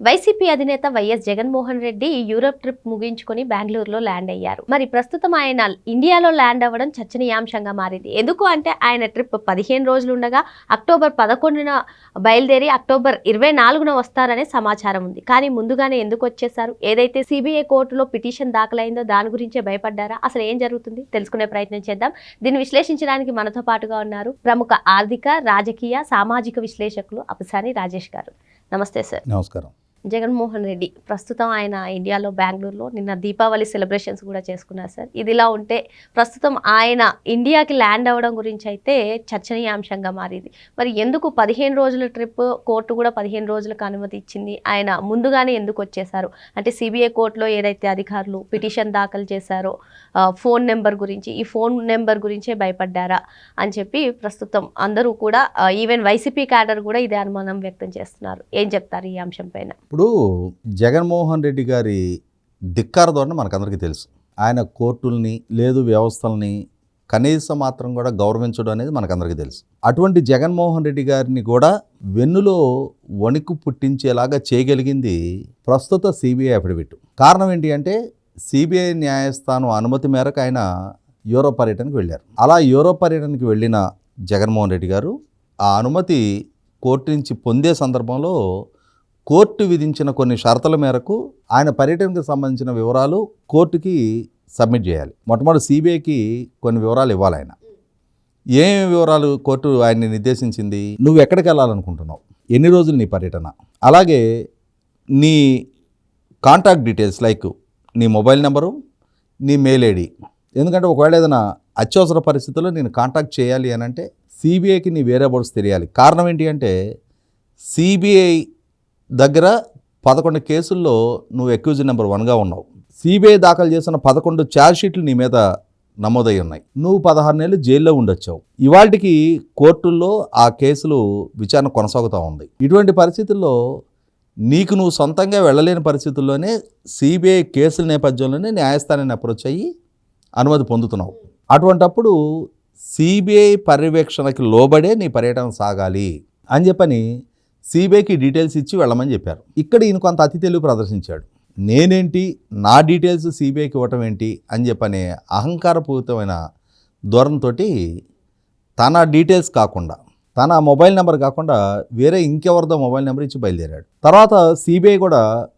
YCP అధినేత YS Jaganmohan Reddy Europe trip ముగించుకొని బెంగళూరులో ల్యాండ్ అయ్యారు. మరి ప్రస్తుతం ఆయన ఇండియాలో ల్యాండ్ అవ్వడం చర్చనీయాంశంగా మారింది. ఎందుకు అంటే ఆయన ట్రిప్ పదిహేను రోజులు ఉండగా అక్టోబర్ పదకొండున బయలుదేరి అక్టోబర్ ఇరవై నాలుగున వస్తారనే సమాచారం ఉంది. కానీ ముందుగానే ఎందుకు వచ్చేసారు ఏదైతే సిబిఐ కోర్టులో పిటిషన్ దాఖలైందో దాని గురించే భయపడ్డారా? అసలు ఏం జరుగుతుంది? తెలుసుకునే ప్రయత్నం చేద్దాం. దీన్ని విశ్లేషించడానికి మనతో పాటుగా ఉన్నారు ప్రముఖ ఆర్థిక రాజకీయ సామాజిక విశ్లేషకులు అపసాని రాజేష్ గారు. నమస్తే సార్. నమస్కారం. జగన్మోహన్ రెడ్డి ప్రస్తుతం ఆయన ఇండియాలో బెంగళూరులో నిన్న దీపావళి సెలబ్రేషన్స్ కూడా చేసుకున్నారు సార్. ఇదిలా ఉంటే ప్రస్తుతం ఆయన ఇండియాకి ల్యాండ్ అవ్వడం గురించి అయితే చర్చనీయాంశంగా మారింది. మరి ఎందుకు పదిహేను రోజుల ట్రిప్ కోర్టు కూడా పదిహేను రోజులకు అనుమతి ఇచ్చింది? ఆయన ముందుగానే ఎందుకు వచ్చేసారు అంటే సిబిఐ కోర్టులో ఏదైతే అధికారులు పిటిషన్ దాఖలు చేశారో ఫోన్ నెంబర్ గురించి ఈ ఫోన్ నెంబర్ గురించే భయపడ్డారా అని చెప్పి ప్రస్తుతం అందరూ కూడా ఈవెన్ వైసీపీ క్యాడర్ కూడా ఇదే అనుమానం వ్యక్తం చేస్తున్నారు. ఏం చెప్తారు ఈ అంశం పైన? ఇప్పుడు జగన్మోహన్ రెడ్డి గారి ధిక్కార ధోరణి మనకందరికీ తెలుసు. ఆయన కోర్టుల్ని లేదు వ్యవస్థల్ని కనీసం మాత్రం కూడా గౌరవించడం అనేది మనకందరికీ తెలుసు. అటువంటి జగన్మోహన్ రెడ్డి గారిని కూడా వెన్నులో వణుకు పుట్టించేలాగా చేయగలిగింది ప్రస్తుత సిబిఐ అఫిడవిట్. కారణం ఏంటి అంటే సిబిఐ న్యాయస్థానం అనుమతి మేరకు ఆయన యూరోప్ పర్యటనకు వెళ్ళారు. అలా యూరోప్ పర్యటనకు వెళ్ళిన జగన్మోహన్ రెడ్డి గారు ఆ అనుమతి కోర్టు నుంచి పొందే సందర్భంలో కోర్టు విధించిన కొన్ని షరతుల మేరకు ఆయన పర్యటనకు సంబంధించిన వివరాలు కోర్టుకి సబ్మిట్ చేయాలి. మొట్టమొదటి సిబిఐకి కొన్ని వివరాలు ఇవ్వాలి ఆయన. ఏం వివరాలు కోర్టు ఆయన్ని నిర్దేశించింది? నువ్వు ఎక్కడికి వెళ్ళాలనుకుంటున్నావు? ఎన్ని రోజులు నీ పర్యటన? అలాగే నీ కాంటాక్ట్ డీటెయిల్స్ లైక్ నీ మొబైల్ నెంబరు నీ మెయిల్ ఐడి. ఎందుకంటే ఒకవేళ ఏదైనా అత్యవసర పరిస్థితుల్లో నేను కాంటాక్ట్ చేయాలి అని అంటే సిబిఐకి నీ వేరే బోర్డ్స్ తెలియాలి. కారణం ఏంటి అంటే సిబిఐ దగ్గర పదకొండు కేసుల్లో నువ్వు అక్యూజ్ నెంబర్ వన్గా ఉన్నావు. సిబిఐ దాఖలు చేసిన పదకొండు ఛార్జ్ షీట్లు నీ మీద నమోదై ఉన్నాయి. నువ్వు పదహారు నెలలు జైల్లో ఉండొచ్చావు. ఇవాళకి కోర్టుల్లో ఆ కేసులు విచారణ కొనసాగుతూ ఉంది. ఇటువంటి పరిస్థితుల్లో నీకు నువ్వు సొంతంగా వెళ్ళలేని పరిస్థితుల్లోనే సిబిఐ కేసుల నేపథ్యంలోనే న్యాయస్థానాన్ని అప్రోచ్ అయ్యి అనుమతి పొందుతున్నావు. అటువంటప్పుడు సిబిఐ పర్యవేక్షణకి లోబడే నీ పర్యటన సాగాలి అని చెప్పని సిబిఐకి డీటెయిల్స్ ఇచ్చి వెళ్ళమని చెప్పారు. ఇక్కడ ఈయన కొంత అతి తెలివి ప్రదర్శించాడు. నేనేంటి? నా డీటెయిల్స్ సిబిఐకి ఇవ్వటం ఏంటి? అని చెప్పనే అహంకారపూరితమైన ధోరణితో తన డీటెయిల్స్ కాకుండా తన మొబైల్ నెంబర్ కాకుండా వేరే ఇంకెవరిదో మొబైల్ నెంబర్ ఇచ్చి బయలుదేరాడు. తర్వాత సిబిఐ కూడా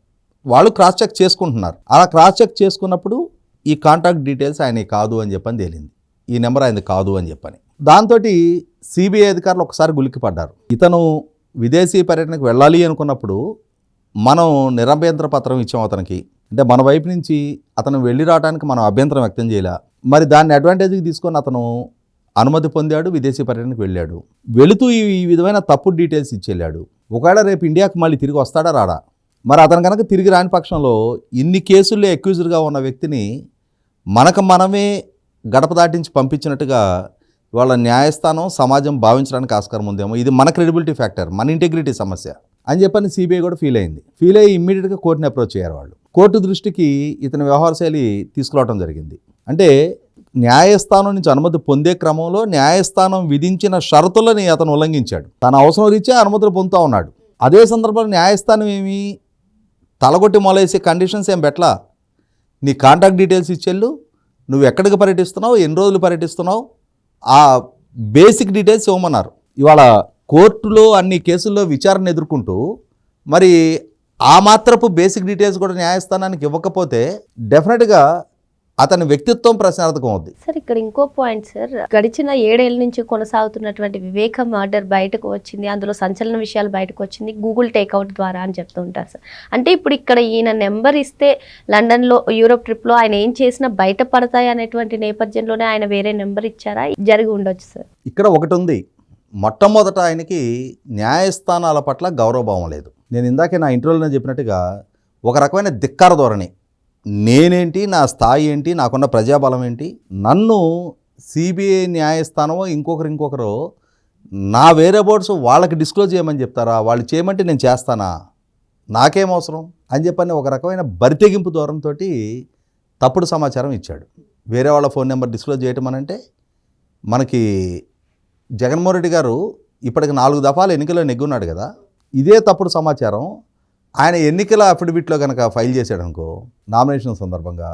వాళ్ళు క్రాస్ చెక్ చేసుకుంటున్నారు. అలా క్రాస్ చెక్ చేసుకున్నప్పుడు ఈ కాంటాక్ట్ డీటెయిల్స్ ఆయన కాదు అని చెప్పని తేలింది. ఈ నెంబర్ ఆయనది కాదు అని చెప్పని. దాంతో సిబిఐ అధికారులు ఒకసారి గులికి పడ్డారు. ఇతను విదేశీ పర్యటనకు వెళ్ళాలి అనుకున్నప్పుడు మనం నిరభ్యంతర పత్రం ఇచ్చాం అతనికి. అంటే మన వైపు నుంచి అతను వెళ్ళి రావడానికి మనం అభ్యంతరం వ్యక్తం చేయలే. మరి దాన్ని అడ్వాంటేజ్కి తీసుకొని అతను అనుమతి పొందాడు విదేశీ పర్యటనకు వెళ్ళాడు. వెళుతూ ఈ విధమైన తప్పుడు డీటెయిల్స్ ఇచ్చేళ్ళాడు. ఒకవేళ రేపు ఇండియాకి మళ్ళీ తిరిగి వస్తాడా రాడా? మరి అతను కనుక తిరిగి రాని పక్షంలో ఇన్ని కేసుల్లో అక్యూజ్డ్గా ఉన్న వ్యక్తిని మనకు మనమే గడప దాటించి పంపించినట్టుగా వాళ్ళ న్యాయస్థానం సమాజం భావించడానికి ఆస్కారం ఉందేమో. ఇది మన క్రెడిబిలిటీ ఫ్యాక్టర్ మన ఇంటిగ్రిటీ సమస్య అని చెప్పని సిబిఐ కూడా ఫీల్ అయింది. ఫీల్ అయ్యి ఇమ్మీడియట్గా కోర్టుని అప్రోచ్ అయ్యారు వాళ్ళు. కోర్టు దృష్టికి ఇతని వ్యవహార శైలి తీసుకురావడం జరిగింది. అంటే న్యాయస్థానం నుంచి అనుమతి పొందే క్రమంలో న్యాయస్థానం విధించిన షరతులని అతను ఉల్లంఘించాడు. తన అవసరం రీత్యా అనుమతులు పొందుతూ ఉన్నాడు. అదే సందర్భంలో న్యాయస్థానం ఏమి తలగొట్టి మొలేసే కండిషన్స్ ఏం పెట్టలా? నీ కాంటాక్ట్ డీటెయిల్స్ ఇచ్చేళ్ళు నువ్వు ఎక్కడికి పర్యటిస్తున్నావు ఎన్ని రోజులు పర్యటిస్తున్నావు ఆ బేసిక్ డీటెయిల్స్ ఇవ్వమన్నారు. ఇవాళ కోర్టులో అన్ని కేసుల్లో విచారణ ఎదుర్కొంటూ మరి ఆ మాత్రపు బేసిక్ డీటెయిల్స్ కూడా న్యాయస్థానానికి ఇవ్వకపోతే డెఫినెట్గా అతని వ్యక్తిత్వం ప్రశ్నార్థకం అవుద్ది. సార్ ఇక్కడ ఇంకో పాయింట్ సార్. గడిచిన ఏడేళ్ళ నుంచి కొనసాగుతున్నటువంటి వివేకం ఆర్డర్ బయటకు వచ్చింది. అందులో సంచలన విషయాలు బయటకు వచ్చింది. గూగుల్ టేక్అవుట్ ద్వారా అని చెప్తూ ఉంటారు సార్. అంటే ఇప్పుడు ఇక్కడ ఈయన నెంబర్ ఇస్తే లండన్లో యూరోప్ ట్రిప్లో ఆయన ఏం చేసినా బయటపడతాయి అనేటువంటి నేపథ్యంలోనే ఆయన వేరే నెంబర్ ఇచ్చారా? జరిగి ఉండొచ్చు సార్. ఇక్కడ ఒకటి ఉంది మొట్టమొదట ఆయనకి న్యాయస్థానాల పట్ల గౌరవభావం లేదు. నేను ఇందాకే నా ఇంటర్వ్యూలో చెప్పినట్టుగా ఒక రకమైన ధిక్కార ధోరణి. నేనేంటి నా స్థాయి ఏంటి నాకున్న ప్రజాబలం ఏంటి నన్ను సిబిఐ న్యాయస్థానమో ఇంకొకరు ఇంకొకరు నా వేరే బోర్డ్స్ వాళ్ళకి డిస్క్లోజ్ చేయమని చెప్తారా? వాళ్ళు చేయమంటే నేను చేస్తానా? నాకేం అవసరం? అని చెప్పని ఒక రకమైన బరితెగింపు దూరంతో తప్పుడు సమాచారం ఇచ్చాడు. వేరే వాళ్ళ ఫోన్ నెంబర్ డిస్క్లోజ్ చేయటం అని అంటే మనకి జగన్మోహన్ రెడ్డి గారు ఇప్పటికి నాలుగు దఫాలు ఎన్నికల్లో నెగ్గున్నాడు కదా. ఇదే తప్పుడు సమాచారం ఆయన ఎన్నికల అఫిడవిట్లో కనుక ఫైల్ చేశాడు అనుకో నామినేషన్ సందర్భంగా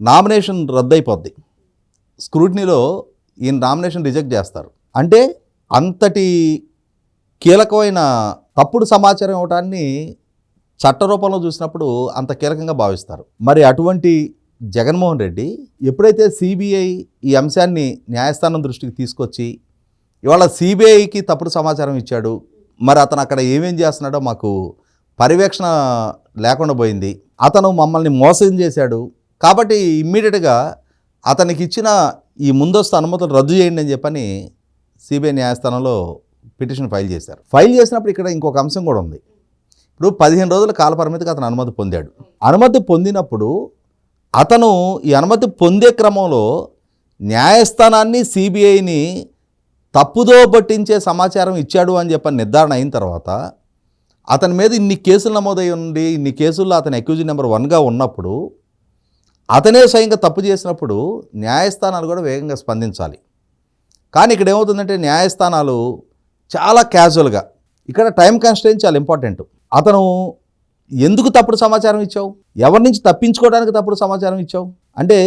నామినేషన్ రద్దయిపోద్ది. స్క్రూటినీలో ఈయన నామినేషన్ రిజెక్ట్ చేస్తారు. అంటే అంతటి కీలకమైన తప్పుడు సమాచారం ఇవ్వటాన్ని చట్ట రూపంలో చూసినప్పుడు అంత కీలకంగా భావిస్తారు. మరి అటువంటి జగన్మోహన్ రెడ్డి ఎప్పుడైతే సిబిఐ ఈ అంశాన్ని న్యాయస్థానం దృష్టికి తీసుకొచ్చి ఇవాళ సిబిఐకి తప్పుడు సమాచారం ఇచ్చాడు మరి అతను అక్కడ ఏమేం చేస్తున్నాడో మాకు పర్యవేక్షణ లేకుండా పోయింది. అతను మమ్మల్ని మోసం చేశాడు. కాబట్టి ఇమ్మీడియట్గా అతనికి ఇచ్చిన ఈ ముందస్తు అనుమతులు రద్దు చేయండి అని చెప్పని సిబిఐ న్యాయస్థానంలో పిటిషన్ ఫైల్ చేశారు. ఫైల్ చేసినప్పుడు ఇక్కడ ఇంకొక అంశం కూడా ఉంది. ఇప్పుడు పదిహేను రోజుల కాలపరిమితికి అతను అనుమతి పొందాడు. అనుమతి పొందినప్పుడు అతను ఈ అనుమతి పొందే క్రమంలో న్యాయస్థానాన్ని సిబిఐని తప్పుదో పట్టించే సమాచారం ఇచ్చాడు అని చెప్పని నిర్ధారణ అయిన తర్వాత అతని మీద ఇన్ని కేసులు నమోదై ఉండి ఇన్ని కేసుల్లో అతని అక్యూజ్ నెంబర్ వన్గా ఉన్నప్పుడు అతనే స్వయంగా తప్పు చేసినప్పుడు న్యాయస్థానాలు కూడా వేగంగా స్పందించాలి. కానీ ఇక్కడ ఏమవుతుందంటే న్యాయస్థానాలు చాలా క్యాజువల్గా ఇక్కడ టైం కన్స్ట్రెయిన్ చాలా ఇంపార్టెంట్ అతను ఎందుకు తప్పుడు సమాచారం ఇచ్చావు? ఎవరి నుంచి తప్పించుకోవడానికి తప్పుడు సమాచారం ఇచ్చావు? అంటే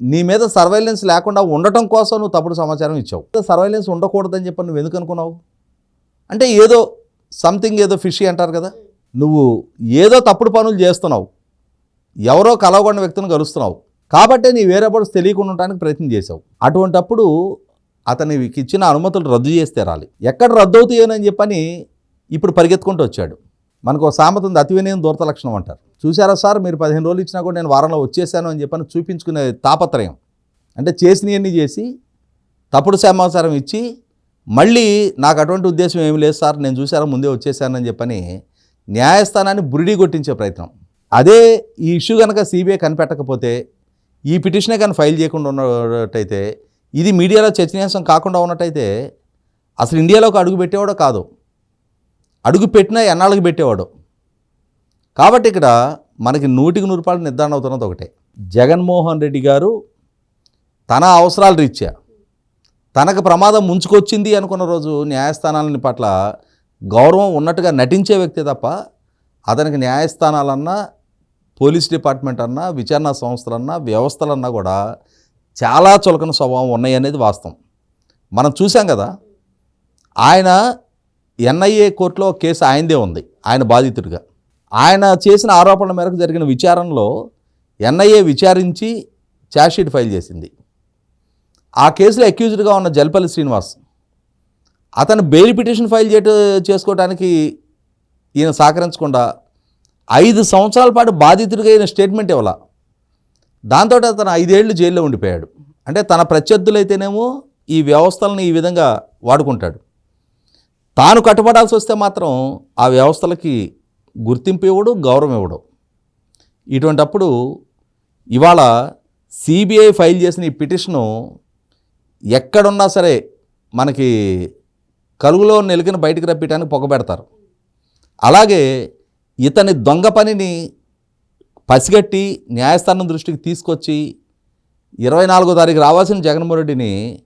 నీ మీద సర్వైలెన్స్ లేకుండా ఉండటం కోసం నువ్వు తప్పుడు సమాచారం ఇచ్చావు. సర్వైలెన్స్ ఉండకూడదని చెప్పి నువ్వు ఎందుకు అనుకున్నావు? అంటే ఏదో సంథింగ్ ఏదో ఫిషి అంటారు కదా? నువ్వు ఏదో తప్పుడు పనులు చేస్తున్నావు. ఎవరో కలవకుండా వ్యక్తిని కలుస్తున్నావు. కాబట్టి నీ వేరే పడు తెలియకుండా ఉండడానికి ప్రయత్నం చేసావు అటువంటప్పుడు అతనికి ఇచ్చిన అనుమతులు రద్దు చేస్తే రాలి. ఎక్కడ రద్దు అవుతాయోనని చెప్పని ఇప్పుడు పరిగెత్తుకుంటూ వచ్చాడు. మనకు ఒక సామెత ఉంది అతి వినయం దూరత లక్షణం అంటారు. చూసారా సార్ మీరు పదిహేను రోజులు ఇచ్చినా కూడా నేను వారంలో వచ్చేసాను అని చెప్పని చూపించుకునే తాపత్రయం. అంటే చేసినవన్నీ చేసి తప్పుడు సమాచారం ఇచ్చి మళ్ళీ నాకు అటువంటి ఉద్దేశం ఏమి లేదు సార్ నేను చూసారా ముందే వచ్చేసానని చెప్పని న్యాయస్థానాన్ని బురిడి కొట్టించే ప్రయత్నం. అదే ఈ ఇష్యూ కనుక సిబిఐ కనిపెట్టకపోతే ఈ పిటిషనే కానీ ఫైల్ చేయకుండా ఉన్నట్టయితే ఇది మీడియాలో చర్చనీయాంశం కాకుండా ఉన్నట్టయితే అసలు ఇండియాలోకి అడుగు పెట్టేవాడో కాదు. అడుగు పెట్టినా ఎన్నాళ్ళకి పెట్టేవాడు. కాబట్టి ఇక్కడ మనకి నూటికి నూరు రూపాయలు నిర్ధారణ అవుతున్నది ఒకటే. జగన్మోహన్ రెడ్డి గారు తన అవసరాల రీత్యా తనకు ప్రమాదం ముంచుకొచ్చింది అనుకున్న రోజు న్యాయస్థానాలని పట్ల గౌరవం ఉన్నట్టుగా నటించే వ్యక్తి తప్ప అతనికి న్యాయస్థానాలన్నా పోలీస్ డిపార్ట్మెంట్ అన్నా విచారణ సంస్థలన్నా వ్యవస్థలన్నా కూడా చాలా చులకన స్వభావం ఉన్నాయి అనేది వాస్తవం. మనం చూసాం కదా ఆయన ఎన్ఐఏ కోర్టులో కేసు ఆయనదే ఉంది ఆయన బాధితుడిగా. ఆయన చేసిన ఆరోపణల మేరకు జరిగిన విచారణలో ఎన్ఐఏ విచారించి ఛార్జ్షీట్ ఫైల్ చేసింది. ఆ కేసులో అక్యూజ్డ్గా ఉన్న జల్పల్లి శ్రీనివాస్ అతను బెయిల్ పిటిషన్ ఫైల్ చేయ చేసుకోవడానికి ఈయన సహకరించకుండా ఐదు సంవత్సరాల పాటు బాధితుడిగా ఈయన స్టేట్మెంట్ ఇవ్వాల. దాంతో అతను ఐదేళ్ళు జైల్లో ఉండిపోయాడు. అంటే తన ప్రత్యర్థులైతేనేమో ఈ వ్యవస్థలను ఈ విధంగా వాడుకుంటాడు. తాను కట్టుబడాల్సి వస్తే మాత్రం ఆ వ్యవస్థలకి గుర్తింపు ఇవ్వడు గౌరవం ఇవ్వడు. ఇటువంటప్పుడు ఇవాళ సిబిఐ ఫైల్ చేసిన ఈ పిటిషను ఎక్కడున్నా సరే మనకి కలుగులో నెలికిన బయటికి రప్పించడానికి పొగబెడతారు అలాగే ఇతని దొంగ పనిని పసిగట్టి న్యాయస్థానం దృష్టికి తీసుకొచ్చి ఇరవై నాలుగో తారీఖు రావాల్సిన జగన్మోహన్ రెడ్డిని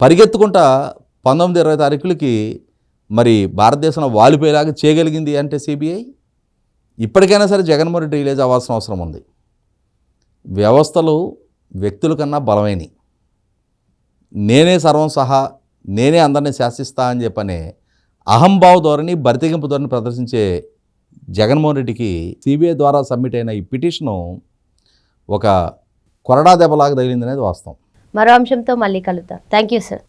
పరిగెత్తుకుంటా పంతొమ్మిది ఇరవై తారీఖులకి మరి భారతదేశంలో వాలిపోయేలాగా చేయగలిగింది అంటే సిబిఐ? ఇప్పటికైనా సరే జగన్మోహన్ రెడ్డి రిలీజ్ అవ్వాల్సిన అవసరం ఉంది. వ్యవస్థలు వ్యక్తుల కన్నా బలమైనవి. నేనే సర్వం సహా నేనే అందరినీ శాసిస్తా అని చెప్పనే అహంభావ ధోరణి బరితెగింపు ధోరణి ప్రదర్శించే జగన్మోహన్ రెడ్డికి సిబిఐ ద్వారా సబ్మిట్ అయిన ఈ పిటిషను ఒక కొరడా దెబ్బలాగా తగిలింది అనేది వాస్తవం. మరో అంశంతో మళ్ళీ కలుద్దాం. Thank you sir.